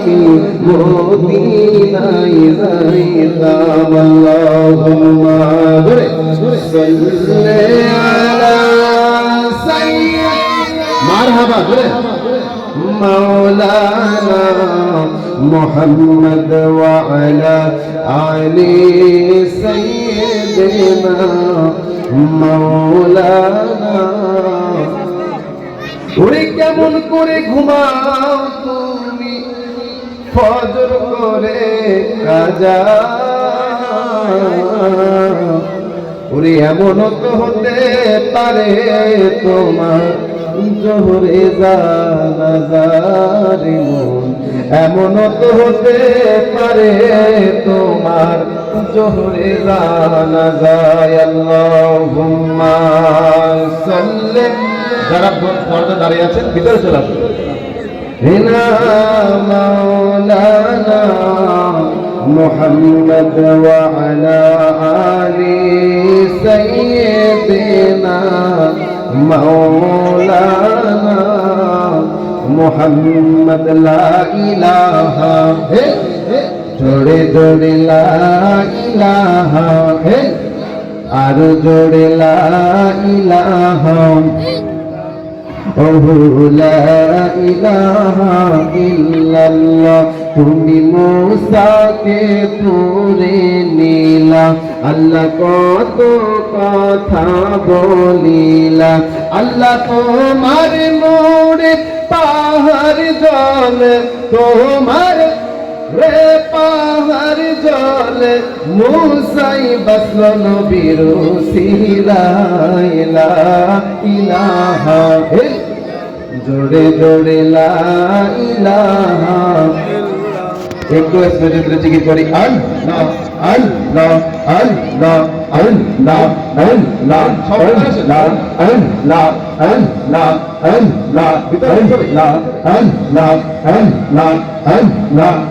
আমি মদিনায় যাইতাম আল্লাহুম্মা ধরে সাল্লি আলা সাইয়্যিদ মারহাবা ধরে مولانا محمد وعلى آل سيدنا مولانا ওরে কেমন করে ঘুমাও তুমি ফজর করে কাজা ওরে এমন তো হতে পারে তোমার জোহরে জানাজারে মন। এমন তো হতে পারে তোমার জোহরে জানাজায়। আল্লাহুম্মা সাল্লি। যারা পর্দা দাঁড়িয়ে আছেন, ভিতরে চলে আসুন। هنا مولانا محمد وعلى آل سيدنا مولانا محمد لا إله জোরে জোরে লা ইলাহা আর জোরে লা ইলাহা তুমি মোসাকে পুরে নীলা। আল্লাহ কত কথা বলিলা। আল্লাহ তোমার মোড়ে পাহাড় জল তোমার রে পাহাড় জল মুসাই বসল নবীর সিরাইলা ইলাহা জোরে জোরে লা ইলাহা একটু স্পেশাল জিকির করি আল্লাহ আল্লাহ আল্লাহ আল্লাহ আল্লাহ আল্লাহ আল্লাহ আল্লাহ আল্লাহ আল্লাহ আল্লাহ আল্লাহ আল্লাহ লাগে ভাবুলি না সাল্লাম আল্লাহ আল্লাহ লাগে ভাবুলি না সাল্লাম আল্লাহ সঙ্গের সাথী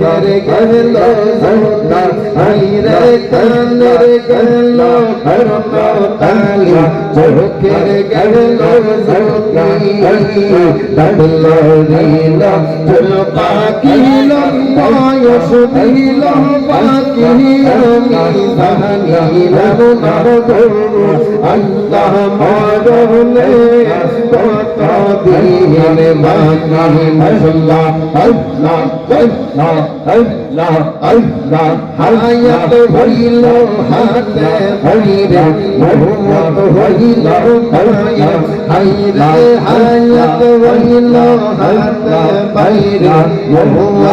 গেল গেল আহিরে কালের গেল হরতালি চোখের গেল জোতালি ডাবলরিলা ফুল পাকিলাম বয়স দিলাম পাকি আমি সাহানি রমনার ধরু আল্লাহ মারলে কত দিন মানি মশলা আল্লাহ আল্লাহ আল্লাহ আল্লাহ হায়াত হইল হাতে হইরে মোহাম্মদ হইল হায়াত হাইরে হায়াত হইল হাতে বাইরে মোহাম্মদ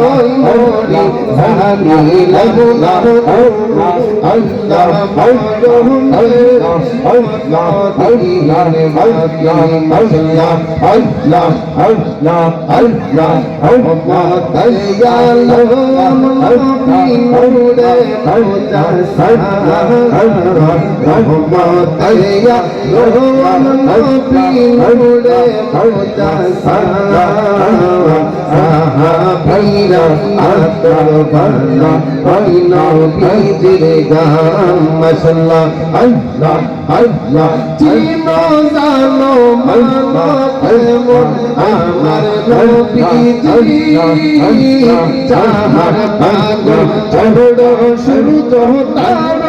তোই মোরি জাহানি লাগু না আল্লাহ আল্লাহ আল্লাহ আল্লাহ আল্লাহ আল্লাহ আল্লাহ আল্লাহ আল্লাহ দয়াল মুরে খোদা সারা রহমত সারা সাহাবীরা আতর বর্ণা হইল বীজের গান মাশাআল্লাহ আল্লাহ আল্লাহ চিনো জানো মানো এমন আমার নবীজি চাহার পাগল চড়ো শুরু তো তারা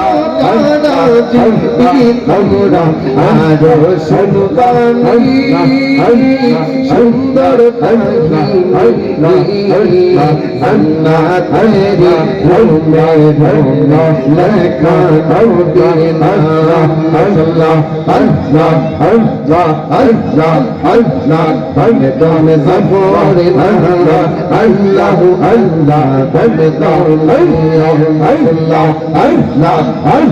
সুন্দর Allah Allah Allah Allah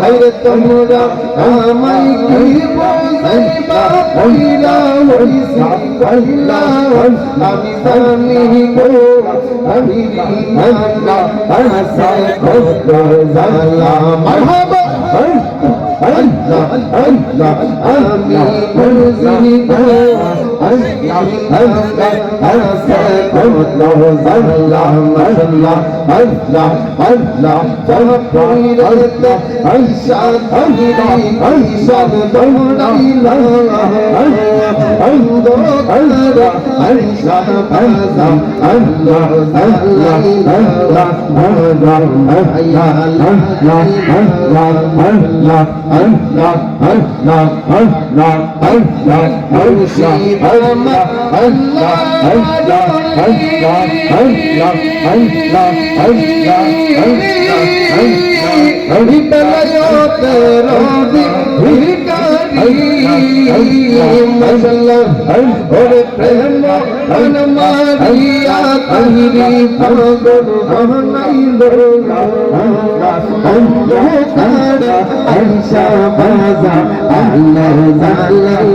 হাইরে তোমরা আমায় কি বলবা হইলা হইলা হইলা আমি জানি গো আমি আল্লাহ হাসা খুদ জালা মারহাবা I'm ওরে প্রেম মারিয়া তহরি ভগর ভনাইল আইসা বাজা আল্লাহ জালাই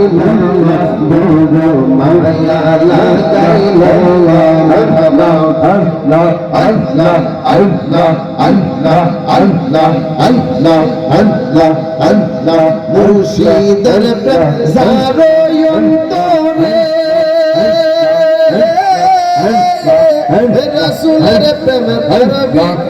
মুর্শিদের প্রেজারয়ন্তরে রসুলের প্রেম ভরবি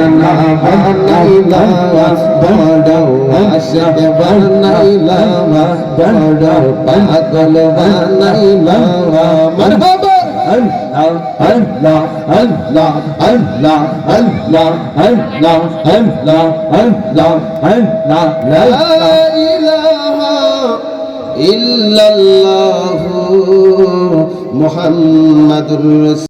أكبرنا بنا إلى أكبرنا أستكبرنا إلى أكبرنا أقلبنا إلى مرحبا لا إله إلا الله محمد رسول